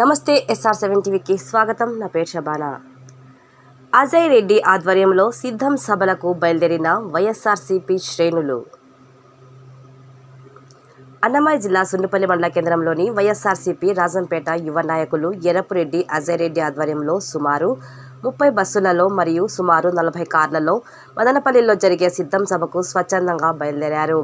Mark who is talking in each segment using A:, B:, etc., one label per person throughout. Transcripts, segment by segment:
A: నమస్తే SR seven టీవీకి స్వాగతం. నా పేరు షబానా. అజయ్ రెడ్డి ఆధ్వర్యంలో సిద్ధం సభలకు బయలుదేరిన వైఎస్ఆర్సీపీ శ్రేణులు. అన్నమయ్య జిల్లా సుండుపల్లి మండల కేంద్రంలోని వైఎస్ఆర్సీపీ రాజంపేట యువ నాయకులు ఎర్రపురెడ్డి అజయ్ రెడ్డి ఆధ్వర్యంలో సుమారు ముప్పై బస్సులలో మరియు సుమారు నలభై కార్లలో మదనపల్లిలో జరిగే సిద్ధం సభకు స్వచ్ఛందంగా బయలుదేరారు.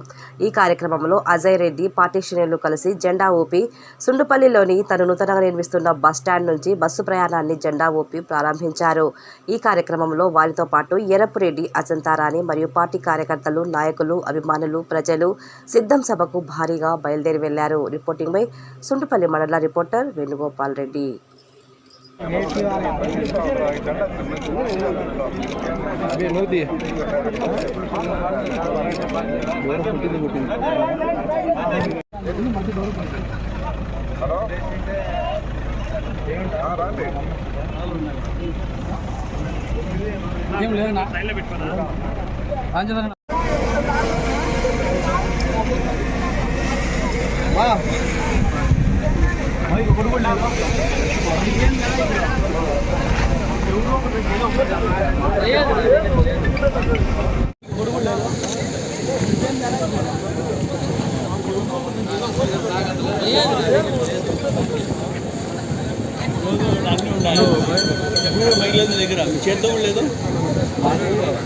A: ఈ కార్యక్రమంలో అజయ్ రెడ్డి పార్టీ శ్రేణులు కలిసి జెండా ఊపి సుండుపల్లిలోని తను నూతనంగా నిర్మిస్తున్న బస్ స్టాండ్ నుంచి బస్సు ప్రయాణాన్ని జెండా ఊపి ప్రారంభించారు. ఈ కార్యక్రమంలో వారితో పాటు ఎరపురెడ్డి అజంతారాణి మరియు పార్టీ కార్యకర్తలు నాయకులు అభిమానులు ప్రజలు సిద్ధం సభకు భారీగా బయలుదేరి వెళ్ళారు. రిపోర్టింగ్ బై సుండుపల్లి మండల రిపోర్టర్ వేణుగోపాల్ రెడ్డి.
B: అవి నూతి దూరం పుట్టింది పుట్టింది ఏం లేదన్నా అంజనా వా
C: మైక్ దగ్గర మీ లేదు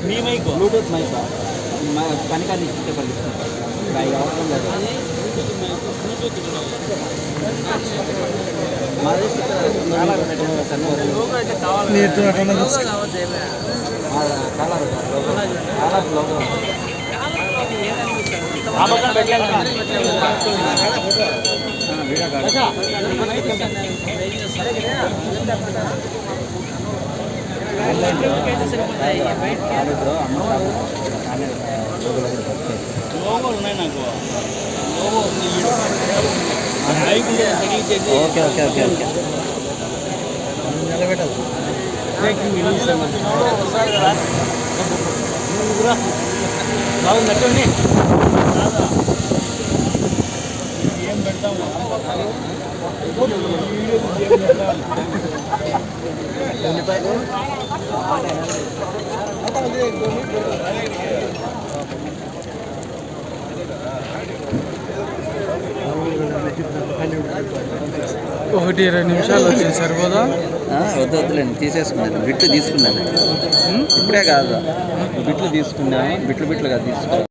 C: మీ మైక్
B: బ్లూటూత్ మైక్ పనికాన్ని ఇచ్చితే పనిపిస్తుంది అవసరం లేదు. మాది
C: లోగోలు ఉన్నాయి నాకు లోగో ఉంది ఈడు. ఆ మైక్ ఉంటే తగిలించేసి
B: ఓకే ఓకే ఓకే ఓకే
C: బాగుందట్టండి ఏం పెడతాము
D: ఒకటి ఇరవై నిమిషాలు వచ్చింది సరిపోదా?
B: వద్దు వద్దులేండి తీసేసుకున్నాను. బిట్లు తీసుకున్నాను. ఇప్పుడే కాదు. బిట్లు తీసుకున్నాను బిట్లు బిట్లుగా తీసుకున్నాను